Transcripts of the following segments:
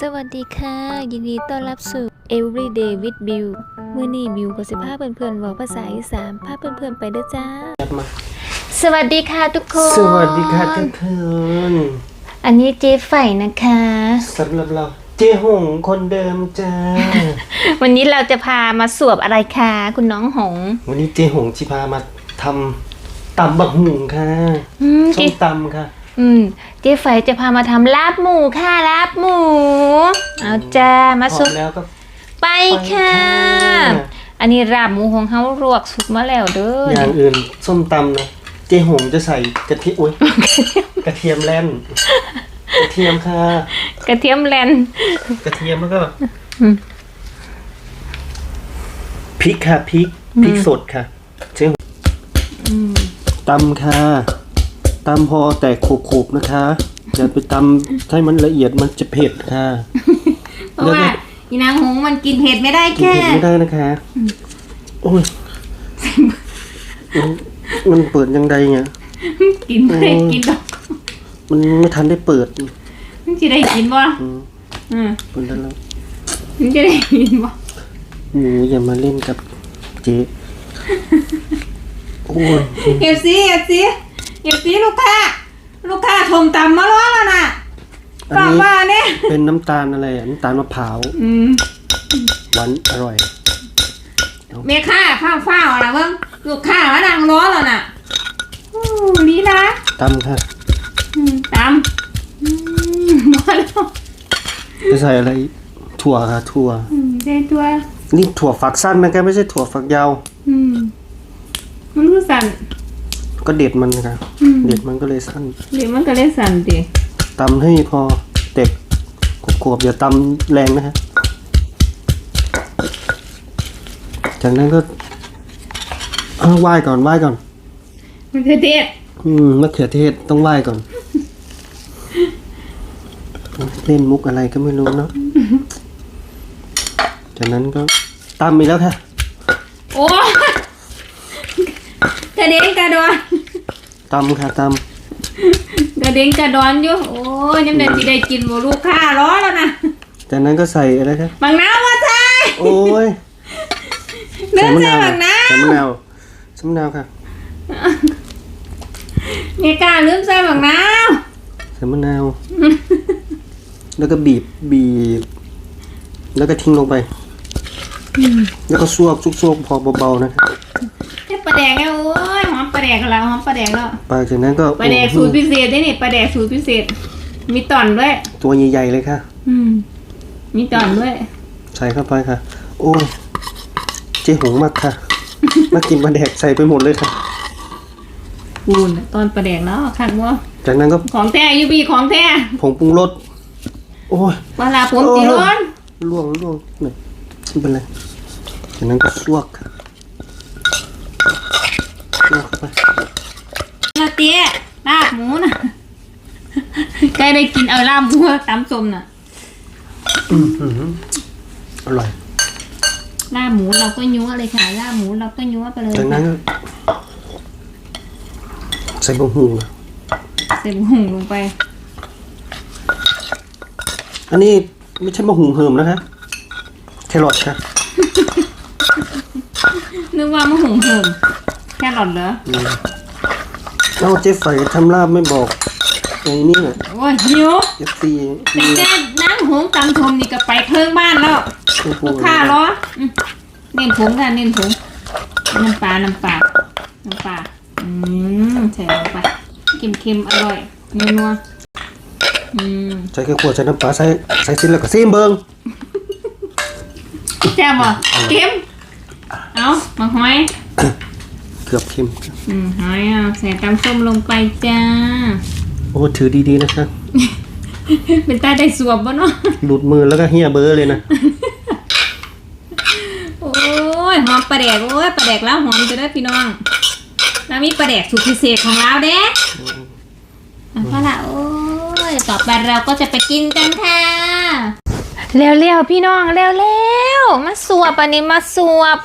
สวัสดีค่ะ ยินดีต้อนรับสู่ Everyday with Bill มื้อนี้บิวก็สิพาเพื่อนๆเว้าภาษาอีสานพาเพื่อนๆไปเด้อจ้ามาสวัสดีค่ะทุกคนสวัสดีค่ะทุกคนอันนี้เจ๊ไฝนะคะสำหรับเราเจหงคนเดิมจ้า วันนี้เราจะพามาสวบอะไรคะคุณน้องหง วันนี้เจหงชิพามาทำตำบักหุ่งค่ะอืมส้เจ๊มตำค่ะ อืม เจ๊ไฝจะพามาทำลาบหมูค่ะลาบหมู เอาจ้ามาพสร้อวมบแล้วก็ไปค่ะไปค่ะ อันนี้ลาบหมูของเฮาลวกสุกมาแล้วเด้ออย่างอื่นส้มตำนะเจหงจะใส่กะทิอุ้ยกระเทียมแล่นกระเทียมค่ะ กระเทียมแลนกระเทียมแล้วก็อืมพริกค่ะพริกพริกสดค่ะเจหงตำค่ะ ตำพอแต่โขบๆนะคะอย่าไปตำให้มันละเอียดมันจะเผ็ดค่ะ เพราะว่าอีนางหงมันกินเผ็ดไม่ได้กินแค่ เผ็ดไม่ได้นะคะ โอ้ยมันมันเปิดยังไงเนี่ย กินไม่ได้อืมกินดอกมันไม่ทันได้เปิดมันจะได้กินบ่อืมอืมเปิดแล้วแล้วมันจะได้กินบ่หนูอย่ามาเล่นกับเจ๊โอ้ยเก็บสิเก็บสิ เก็บสิลูกค้า ลูกค้าทมตำมาล้อแล้วน่ะอักลับนนี้มาเนี่ย เป็นน้ำตาลอะไรอะน้ำตาลมะพร้าวอืมหวานอร่อย เมค่าข้าวฟ้าวนะเบิ้งลูกค้ามานั่งล้อแล้วน่ะอู้ลีลาตำค่ะอืมตำอืมมาแล้วจะใส่อะไรถั่วค่ะถั่ว อืมได้ตัว นี่ถั่วฝักสั้นนะคะไม่ใช่ถั่วฝักยาว อืมมันคือสั่น ก็เด็ดมันค่ะอืมเด็ดมันก็เลยสั้นเดี๋ยวมันก็เลยสั่นดิตำให้พอเต็กกรอบๆอย่าตำแรงนะฮะจากนั้นก็เอาไหว้ก่อนไหว้ก่อนมันคือเด็ดอืมมะเขือเทศต้องไหว้ก่อน เล่นมุกอะไรก็ไม่รู้เนาะจากนั้นก็ตำอีกแล้วค่ะ โอ้ยก ระเด้งกระดอนตำค่ะตกระเด้งกระดอนอยู่โอ้ยยังได้สิได้กินบ่ลูกค้าล้อแล้วนะำจากนั้นก็ใส่อะไรคะบางน้ำว่าใช่โอ้ยเนื้อมะใส่นาวบางน้ใส่มะนาวใส่มะนาวค่ะำเนี่ยกล้าลืมใส่บางน้ใส่มะนาว แล้วก็บีบบีบ แล้วก็ทิ้งลงไป แล้วก็ซวกซวกๆพอเบาๆนะครับำเนี่ยปลา แดกไงโอ้ยหอมปลาแดกแล้วหอมปลาแดกแล้วปลาจากนั้นก็ปลาแดกสูตรพิเศษได้นี่ปลาแดกสูตรพิเศษ มีตอนด้วย ตัวใหญ่ๆเลยค่ะ อืม มีตอนด้วย ใส่เข้าไปค่ะ โอ้ยเจ๊หงมากค่ะ มากินปลาแดกใส่ไปหมดเลยค่ะปูนตอนปลาแดกแล้วขันว่าจากนั้นก็ของแท้ยูบีของแท้ผงปรุงรสโอ้ยเวลาผมจีร้อนล่วงล่วงหน่อยไม่เป็นไรจากนั้นก็ซวกค่ะซวกเข้า ไปนาเตี้ยลาบหมูน่ะใกล้ได้กินเอาลาบบัวตำส้มน่ะอื้อหืออร่อยลาบหมูเราก็ยั้วเลยค่ะลาบหมูเราก็ยั้วไปเลยจากนั้นก็ใส่บะหูค่ะใส่หุ่งลงไป อันนี้ไม่ใช่บะหูเหิมนะคะแครอทค่ะนึกว่ามะหุ่งเหิม แค่หลอดเหรออืมเอาเจ๊ไฝทำลาบไม่บอกไอ้นี่น่ะโอ้ยหิวเอฟซีแต่แค่นั่งหงตำชมนี่ก็ไปเครื่องบ้านแล้วลูกค้ารออืมเน้นผงค่ะเน้นผงน้ำปลาน้ำปลาน้ำปลาอืมใส่ลงไปเค็มๆอร่อยนัวๆอืมใส่แค่ขวดใส่น้ำปลาใส่ใส่ซินแล้วก็ซีมเบิงแซ่บบ่เค็มเอามาหอย เกือบเค็มอืมหอยเอาใส่ตำส้มลงไปจ้า โอ้ถือดีๆนะคะ เป็นตาได้สวบบ่เนาะ หลุดมือแล้วก็เฮียเบอร์เลยนะ โอ้ยหอมปลาแดก โอ้ยปลาแดกแล้วหอมจะได้อพี่น้อง แล้วมีปลาแดกสูตรพิเศษของเราเด้อะพอละโอ้ยต่อไปเราก็จะไปกินกันค่ะเร็วๆพี่น้องเร็วๆมาสวบอันนี้มาสวบ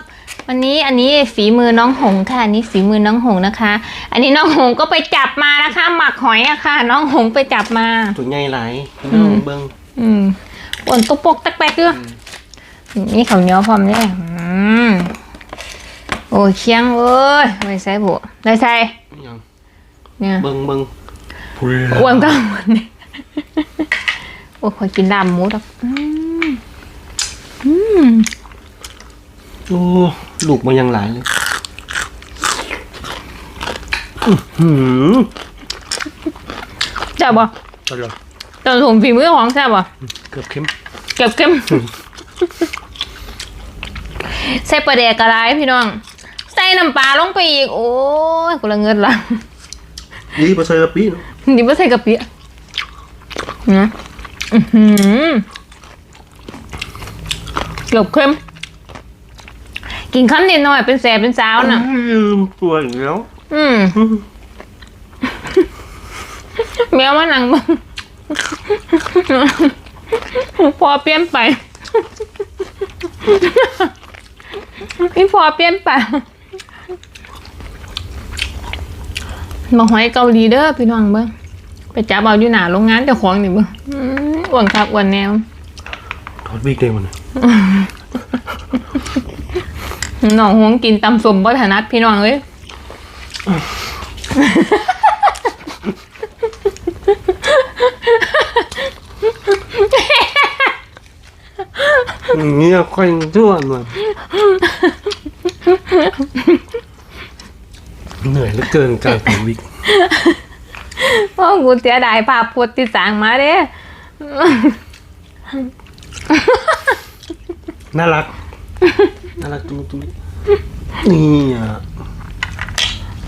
วันนี้อันนี้ฝีมือน้องหงค่ะอันนี้ฝีมือน้องหงนะคะ อันนี้น้องหงก็ไปจับมานะคะ หมักหอยอะค่ะ น้องหงไปจับมาตัวใหญ่หลายพี่น้องเบิงอืมอ่อนตุ๊กปกตักแตกด้วยนี่ข้าวเหนียวพร้อมเนี่ยอืมโอ้ยเคียงเอ้ยไม่ใส่บุได้ใส่ยังเนี่ยเบิ่งเบิ่งพูดอ้วนก็หมดเนี่ยโอ้ยขอกินลาบหมูดอกอืมอืม โอ้ลูกมันยังหลายเลยอื้อหือแซ่บบ่อร่อยตอนผมฝีมือของแซ่บบ่เกือบเค็มเก็บเข้มใส่ปลาแดกกระไรพี่น้อง ใส่น้ำปลาลงไปอีก โอ้ยกูละเงินละนี่ปลาใส่กะปิเนาะนี่ไม่ใส่กะปินะอื้อหือเกือบเข้ม กินคำนิดหน่อยเป็นแสบเป็นสาวน่ะลืมตัวอีกแล้วอืมแมวมานั่งมึงพอเปลี่ยนไปพี่พอเปลี่ยนไปมาหอยเกาหลีเด้อพี่น้องเบิ้งไปจับเอาอยู่หนาโรงงานเจ้าของนี่เบิ้งอื้ออ้วนครับอ้วนแนวทอดวิกได้มันย น้องหวงกินตำสมบ่ถนัดพี่น้องเอ้ยอย่างเงี้ยค่อยชั่วหน่อยเหนื่อยเหลือเกินการทำวิกโอ้กูเสียดายภาพพจน์ที่สั่งมาเด้ น่ารัก น่ารักตุ้มตุ้มนี่อะ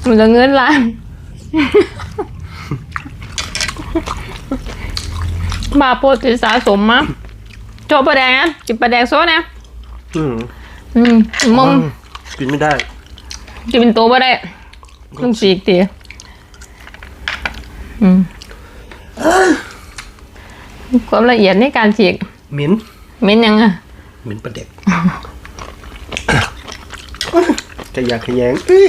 มันจะเงินล้านบาปโปรติสะสมมาโจบประแดงนะจิบประแดงโซ่นะอืมอืมมมกินไม่ได้จะเป็นตัวบ่ได้ต้องสีกตีอืมความละเอียดในการฉีกเหม็นเม้นยังอะเหม็นประเด็ก ขยะแขยงเอ้ย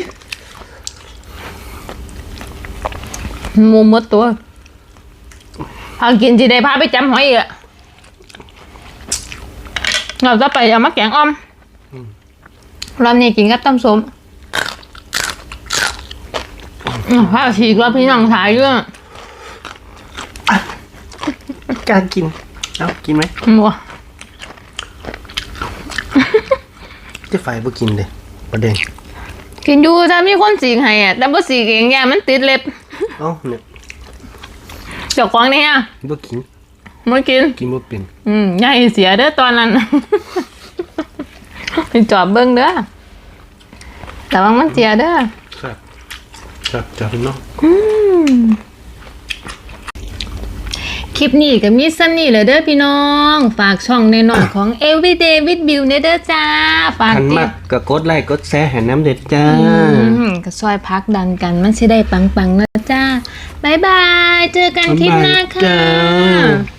มูมดตัวพากินจีได้พาไปจำหอยอีกอะเราจะไปเอามาแกงอ้อมรอบนี้กินกับต้มส้มอ้าวพาฉีกรอบพี่น้องถ่ายด้วยกล้ารกินเอากินไหมมัวจะไฟบ่กินเลย ประเด็นกินอยู่ถ้ามีคนสีกให้อะแต่บ่สีกเองแย่มันติดเล็บเอ้าเนี่ยเจ้าของเนี่ยบ่กินไม่กิน กินบ่เป็นอืมอย่าให้เสียเด้อตอนนั้นไปจอบเบิ้งเด้อแต่ว่ามันเสียเด้อครับครับจับเนาะ คลิปนี้ก็มีซ้ำนี่แหละเด้อพี่น้อง ฝากช่องในหน่อยๆของ Everyday with Bill เนเด้อจ้า ฝากขันติมาดกก็กดไลค์กดแชร์ให้น้ำเด็ดจ้า อืมก็ซอยพักดันกันมันสิได้ปังๆนะจ้า บ๊ายบาย เจอกันคลิปหน้าบ๊ายบายค่ะจ้า